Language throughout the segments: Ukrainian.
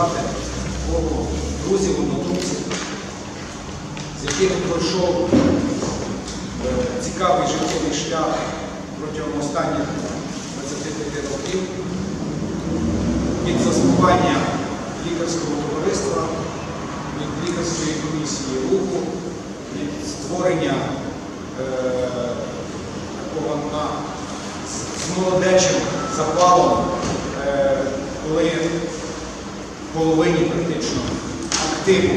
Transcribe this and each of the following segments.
сказати, коло друзів, однодумців, з якими пройшов е, цікавий життєвий шлях протягом останніх 25 років. Від заснування лікарського товариства, від лікарської комісії руху, від створення е, такого на, з, молодечим запалом, е, коли половині практично активу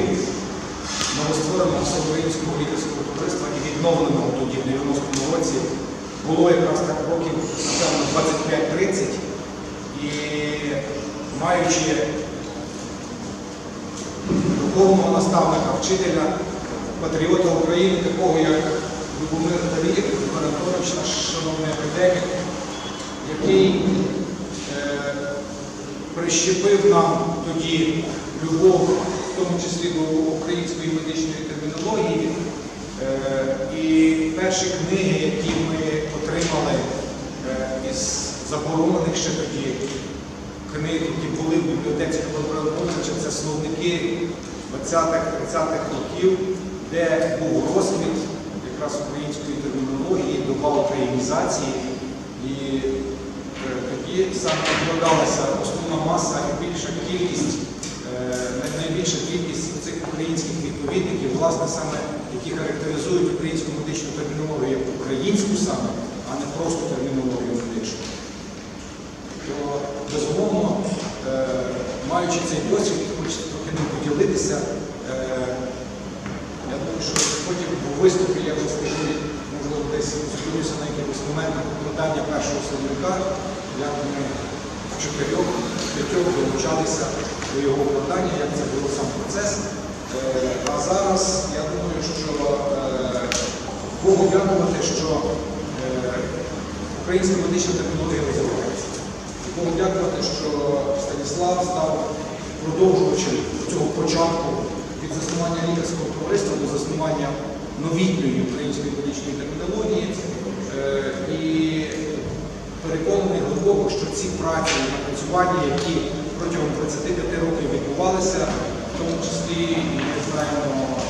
новоствореного всеукраїнського лікарського товариства і відновленого тоді в 90-му році було якраз так років, напевно, 25-30. І маючи духовного наставника, вчителя, патріота України, такого як Любомир Талієв, Любомир Анатолійович, наш шановний академік, який прищепив нам тоді любов, в тому числі до української медичної термінології. Е, і перші книги, які ми отримали е, із заборонених ще тоді книг, які були в бібліотеці Володимира це словники 20-30-х років, де був розквіт якраз української термінології, доба українізації. І тоді саме відкладалася основна маса і більша кількість, е, найбільша кількість цих українських відповідників, власне, саме які характеризують українську медичну термінологію як українську саме, а не просто термінологію медичну то безумовно, е, маючи цей досвід, хочеться трохи ним поділитися. Е, я думаю, що потім у виступі я розкажу, можливо, десь зупинюся на якихось моментах викладання першого словника, як ми в чотирьох, п'ятьох долучалися до його викладання, як це було сам процес. Е, а зараз я думаю, що е, Богу дякувати, що е, українська медична термінологія розвивається. І Богу дякувати, що Станіслав став продовжувачем цього початку від заснування лікарського товариства до заснування новітньої української медичної термінології. Е, І переконаний глибоко, що ці праці і напрацювання, які протягом 25 років відбувалися, в тому числі ми знаємо е,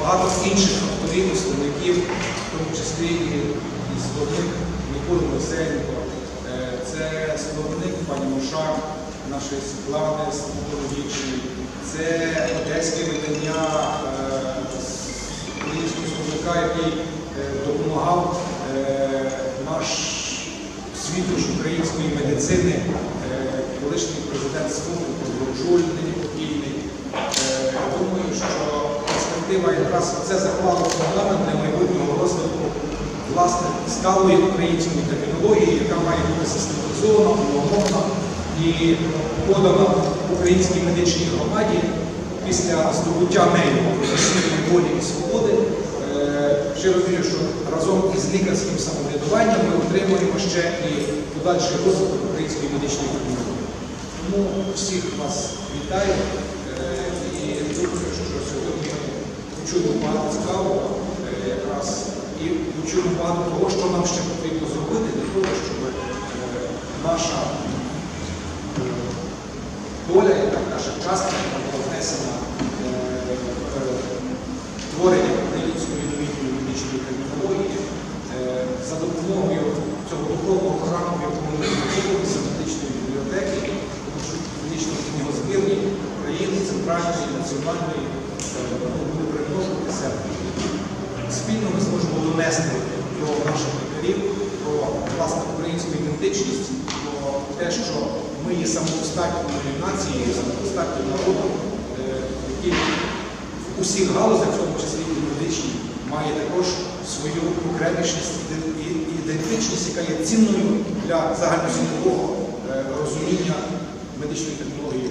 багато інших авторів словників, в тому числі і, словник Миколи Моїсеєнко, Е, це словник пані Мушак, нашої Світлани Слободовічної, це одеське видання словника, який е, допомагав е, наш світоч української медицини, е, колишній президент СФУ, Жуль, нині покійний. Е, Думаю, що перспектива якраз це заклало фундамент для майбутнього розвитку власне сталої української термінології, яка має бути систематизована, умовна і подана українській медичній громаді після здобуття нею професійної волі і свободи. Е, Щиро вірю, що разом із лікарським самоврядуванням ми отримуємо ще і подальший розвиток української медичної термінології. Тому всіх вас вітаю е, і думаю, що сьогодні почули багато цікавого е, якраз і почули багато того, що нам ще потрібно зробити для того, щоб е, наша е, доля, яка наша частка, була внесена е, е, творення української новітньої медичної термінології е, за допомогою цього духовного храму, в якому ми знаходимося, медичної бібліотеки, тому що медичної книгозбірні України, центральної і національної е, буде примножуватися. Спільно ми зможемо донести до наших лікарів про власне українську ідентичність, про те, що ми є самодостатньою нацією, самодостатнім народом, е, який в усіх галузях, в тому числі і медичній, має також свою окремішність і ідентичність, яка є цінною для загальносвітового е, розуміння медичної технології.